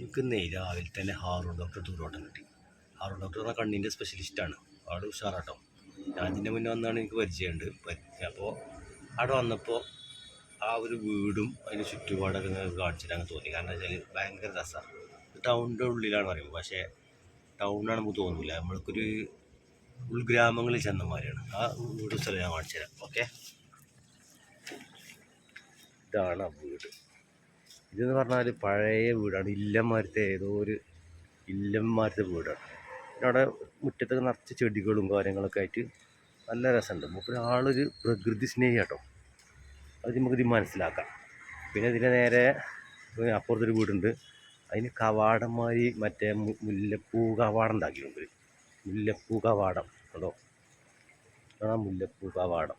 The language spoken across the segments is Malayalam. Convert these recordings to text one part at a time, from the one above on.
എനിക്ക് ഇന്നേ രാവിലെ തന്നെ ഹാറൂൺ ഡോക്ടർ ദൂരോട്ടം കിട്ടി. ഹാറൂൺ ഡോക്ടർ പറഞ്ഞാൽ കണ്ണിന്റെ സ്പെഷ്യലിസ്റ്റാണ് അവിടെ ഉഷാറാട്ടോ. ഞാൻ ഇതിന്റെ മുന്നേ വന്നാണ് എനിക്ക് പരിചയമുണ്ട്. പരിചയം അപ്പോൾ അവിടെ വന്നപ്പോൾ ആ ഒരു വീടും അതിന്റെ ചുറ്റുപാടൊക്കെ ഇങ്ങനെ കാണിച്ചിട്ടാണ് തോന്നി. കാരണം വെച്ചാൽ ഭയങ്കര രസമാണ് ടൗണിന്റെ ഉള്ളിലാണ് പറയുമ്പോൾ പക്ഷേ ടൗണാണ് നമുക്ക് തോന്നില്ല നമ്മൾക്കൊരു ഉൾഗ്രാമങ്ങളിൽ ചെന്ന മാതിരിയാണ്. ആ വീട് സ്ഥലം ഞാൻ കാണിച്ചു തരാം ഓക്കെ? ഇതാണ് ആ വീട്. ഇതെന്ന് പറഞ്ഞാൽ പഴയ വീടാണ്. ഇല്ലന്മാരത്തെ ഏതോ ഒരു ഇല്ലന്മാരത്തെ വീടാണ്. അവിടെ മുറ്റത്തൊക്കെ നിറച്ച് ചെടികളും കാര്യങ്ങളൊക്കെ ആയിട്ട് നല്ല രസമുണ്ട്. മൂപ്പര് ആളൊരു പ്രകൃതി സ്നേഹി കേട്ടോ അത് നമുക്കിത് മനസ്സിലാക്കാം. പിന്നെ ഇതിന്റെ നേരെ അപ്പുറത്തൊരു വീടുണ്ട്. അതിന് കവാടന്മാരി മറ്റേ മുല്ലപ്പൂ കവാടം ഉണ്ടാക്കിയിട്ടുണ്ട് മുല്ലപ്പൂ കവാടം. അതോ ആ മുല്ലപ്പൂ കവാടം.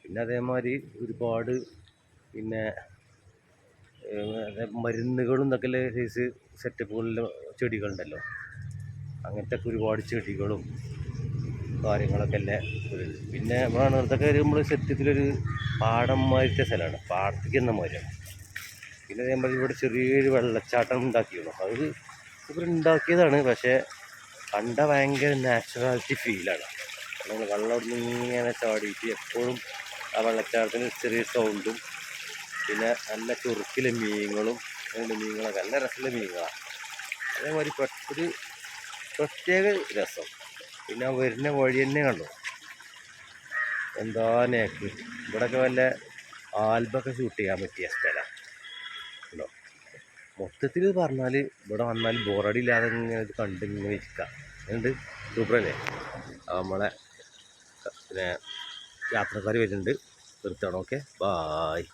പിന്നെ അതേമാതിരി ഒരുപാട് പിന്നെ മരുന്നുകളും ഇതൊക്കെ സൈസ് സെറ്റപ്പുകളിലെ ചെടികളുണ്ടല്ലോ. അങ്ങനത്തെ ഒക്കെ ഒരുപാട് ചെടികളും കാര്യങ്ങളൊക്കെ അല്ലേ പിന്നെ നമ്മളാണ് ഇതൊക്കെ നമ്മൾ സത്യത്തിലൊരു പാടം മാതിരിത്തെ സ്ഥലമാണ്. പാടത്തേക്ക് എന്ന മാതിരിയാണ്. പിന്നെ നമ്മൾ ഇവിടെ ചെറിയൊരു വെള്ളച്ചാട്ടം ഉണ്ടാക്കിയുള്ളൂ അത് ഇവർ ഉണ്ടാക്കിയതാണ്. പക്ഷേ കണ്ട ഭയങ്കര നാച്ചുറാലിറ്റി ഫീലാണ് നമ്മൾ വെള്ളം ഇങ്ങനെ ചാടിയിട്ട് എപ്പോഴും ആ വെള്ളച്ചാട്ടത്തിന് ചെറിയ സൗണ്ടും പിന്നെ നല്ല ചുറുക്കിലെ മീനുകളും അങ്ങനെയുള്ള മീനുകളൊക്കെ നല്ല രസമുള്ള മീനുകളാണ്. അതേമാതിരി ഒരു പ്രത്യേക രസം. പിന്നെ വരുന്ന വഴി തന്നെ കണ്ടു? എന്താ നേക്ക് ഇവിടെയൊക്കെ വല്ല ആൽബൊക്കെ ഷൂട്ട് ചെയ്യാൻ പറ്റിയ സ്ഥലം. ഉണ്ടോ മൊത്തത്തിൽ പറഞ്ഞാൽ ഇവിടെ വന്നാൽ ബോറടി ഇല്ലാതെ ഇങ്ങനെ കണ്ട് ഇങ്ങനെ ഇരിക്കുക അതുകൊണ്ട് സൂപ്പറല്ലേ? നമ്മളെ പിന്നെ യാത്രക്കാർ വരുന്നുണ്ട്. നിർത്തണം ഓക്കെ? ബായ്.